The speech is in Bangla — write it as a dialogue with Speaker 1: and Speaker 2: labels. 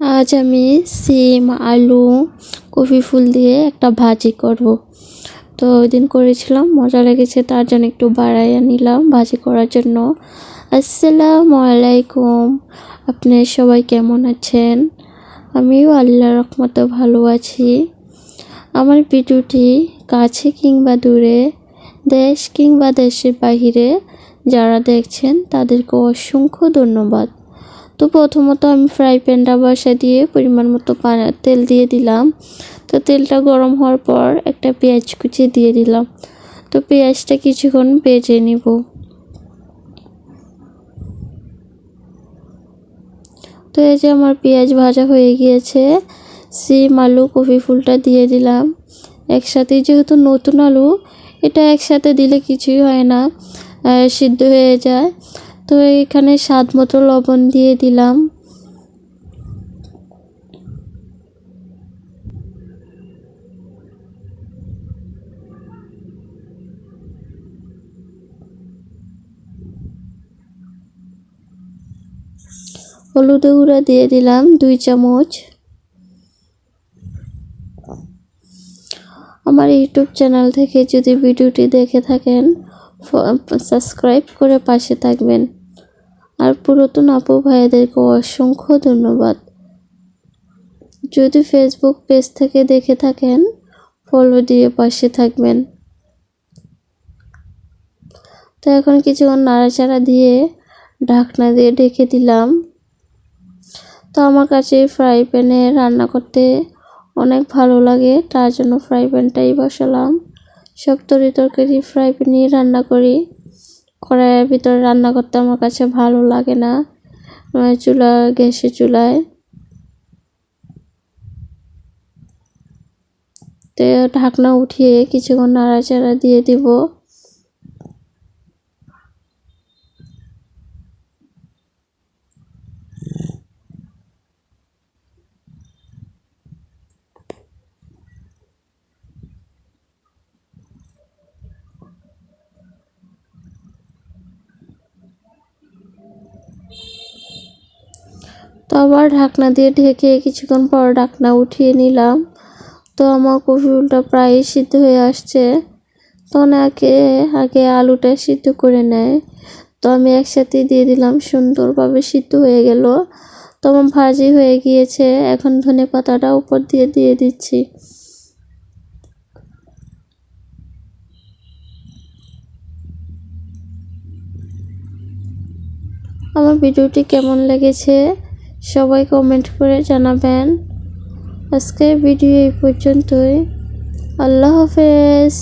Speaker 1: আজ আমি সিম, আলু, কফি ফুল দিয়ে একটা ভাজি করব। তো ওই দিন করেছিলাম, মজা লেগেছে, তার জন্য একটু বাড়াইয়া নিলাম ভাজি করার জন্য। আসসালামু আলাইকুম, আপনি সবাই কেমন আছেন? আমিও আল্লাহ রহমতে ভালো আছি। আমার ভিডিওটি কাছে কিংবা দূরে, দেশ কিংবা দেশের বাহিরে যারা দেখছেন, তাদেরকে অসংখ্য ধন্যবাদ। তো প্রথমত আমি ফ্রাই প্যানটা বসা দিয়ে পরিমাণ মতো তেল দিয়ে দিলাম। তো তেলটা গরম হওয়ার পর একটা পেঁয়াজ কুচি দিয়ে দিলাম। তো পেঁয়াজটা কিছুক্ষণ ভেজে নিব। তো এই যে আমার পেঁয়াজ ভাজা হয়ে গিয়েছে, সিম, আলু কফি ফুলটা দিয়ে দিলাম। একসাথে যেহেতু নতুন আলু, এটা একসাথে দিলে কিছুই হয় না সিদ্ধ হয়ে যায়। তো এখানে স্বাদ মতো লবণ দিয়ে দিলাম। হলুদ গুঁড়া দিয়ে দিলাম দুই চামচ। আমার ইউটিউব চ্যানেল থেকে যদি ভিডিওটি দেখে থাকেন সাবস্ক্রাইব করে পাশে থাকবেন। আর পুরাতন আপু ভাইয়াদেরকে অসংখ্য ধন্যবাদ। যদি ফেসবুক পেজ থেকে দেখে থাকেন ফলো দিয়ে পাশে থাকবেন। তো এখন কিছুক্ষণ নাড়াচাড়া দিয়ে ঢাকনা দিয়ে ঢেকে দিলাম। তো আমার কাছে ফ্রাই প্যানে রান্না করতে অনেক ভালো লাগে, তার জন্য ফ্রাই প্যানটাই বসালাম। সব তরি তরকারি ফ্রাই প্যানেই রান্না করি। কড়াইয়ের ভিতরে রান্না করতে আমার কাছে ভালো লাগে না। আহ, চুলা গ্যাসের চুলায়। তো ঢাকনা উঠিয়ে কিছুক্ষণ নাড়াচাড়া দিয়ে দিব তো আবার ঢাকনা দিয়ে ঢেকে কিছুক্ষণ পর ঢাকনা উঠিয়ে নিলাম। তো আমার কফি ফুলটা প্রায় সিদ্ধ হয়ে আসছে। তো অনেকে আগে আলুটা সিদ্ধ করে নেয়। তো আমি একসাথে দিয়ে দিলাম, সুন্দরভাবে সিদ্ধ হয়ে গেল। তো আমার ভাজি হয়ে গিয়েছে। এখন ধনে পাতাটা উপর দিয়ে দিয়ে দিচ্ছি। আমার ভিডিওটি কেমন লেগেছে? সবাই কমেন্ট করে জানাবেন। আজকে ভিডিও এই পর্যন্তই। আল্লাহ হাফেজ।